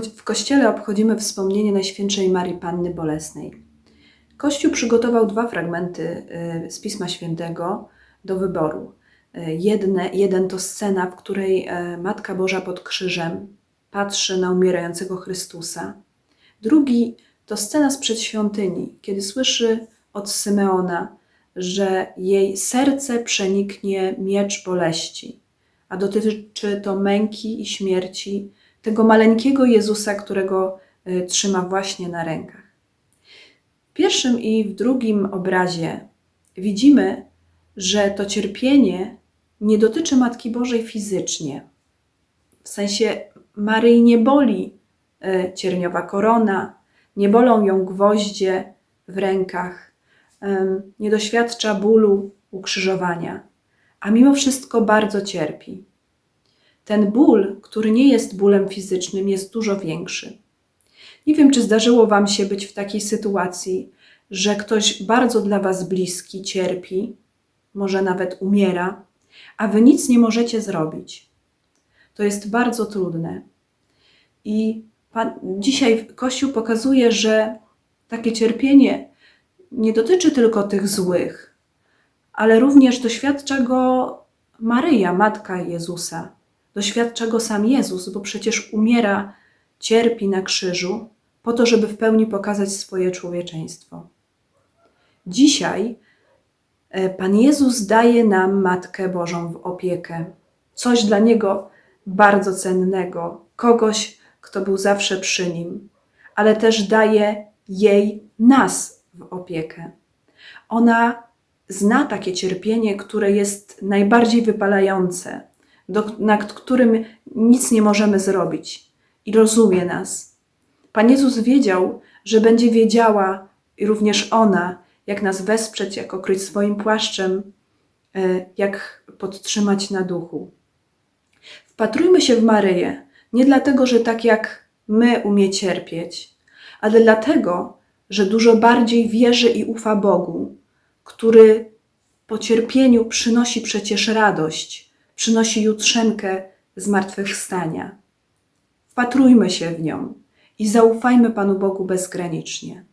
w kościele obchodzimy wspomnienie Najświętszej Marii Panny Bolesnej. Kościół przygotował dwa fragmenty y, z Pisma Świętego do wyboru. Y, Jedne, jeden to scena, w której e, Matka Boża pod krzyżem patrzy na umierającego Chrystusa. Drugi to scena sprzed świątyni, kiedy słyszy od Symeona, że jej serce przeniknie miecz boleści, a dotyczy to męki i śmierci tego maleńkiego Jezusa, którego y, trzyma właśnie na rękach. W pierwszym i w drugim obrazie widzimy, że to cierpienie nie dotyczy Matki Bożej fizycznie. W sensie Maryi nie boli e, cierniowa korona, nie bolą ją gwoździe w rękach, nie doświadcza bólu ukrzyżowania, a mimo wszystko bardzo cierpi. Ten ból, który nie jest bólem fizycznym, jest dużo większy. Nie wiem, czy zdarzyło Wam się być w takiej sytuacji, że ktoś bardzo dla Was bliski cierpi, może nawet umiera, a Wy nic nie możecie zrobić. To jest bardzo trudne. I Pan, dzisiaj Kościół pokazuje, że takie cierpienie nie dotyczy tylko tych złych, ale również doświadcza go Maryja, matka Jezusa. Doświadcza go sam Jezus, bo przecież umiera, cierpi na krzyżu po to, żeby w pełni pokazać swoje człowieczeństwo. Dzisiaj e, Pan Jezus daje nam Matkę Bożą w opiekę. Coś dla Niego bardzo cennego, kogoś, kto był zawsze przy Nim, ale też daje jej nas w opiekę. Ona zna takie cierpienie, które jest najbardziej wypalające, do, nad którym nic nie możemy zrobić i rozumie nas. Pan Jezus wiedział, że będzie wiedziała i również ona, jak nas wesprzeć, jak okryć swoim płaszczem, e, jak podtrzymać na duchu. Wpatrujmy się w Maryję, nie dlatego, że tak jak my umie cierpieć, ale dlatego, że dużo bardziej wierzy i ufa Bogu, który po cierpieniu przynosi przecież radość, przynosi jutrzenkę zmartwychwstania. Wpatrujmy się w nią i zaufajmy Panu Bogu bezgranicznie.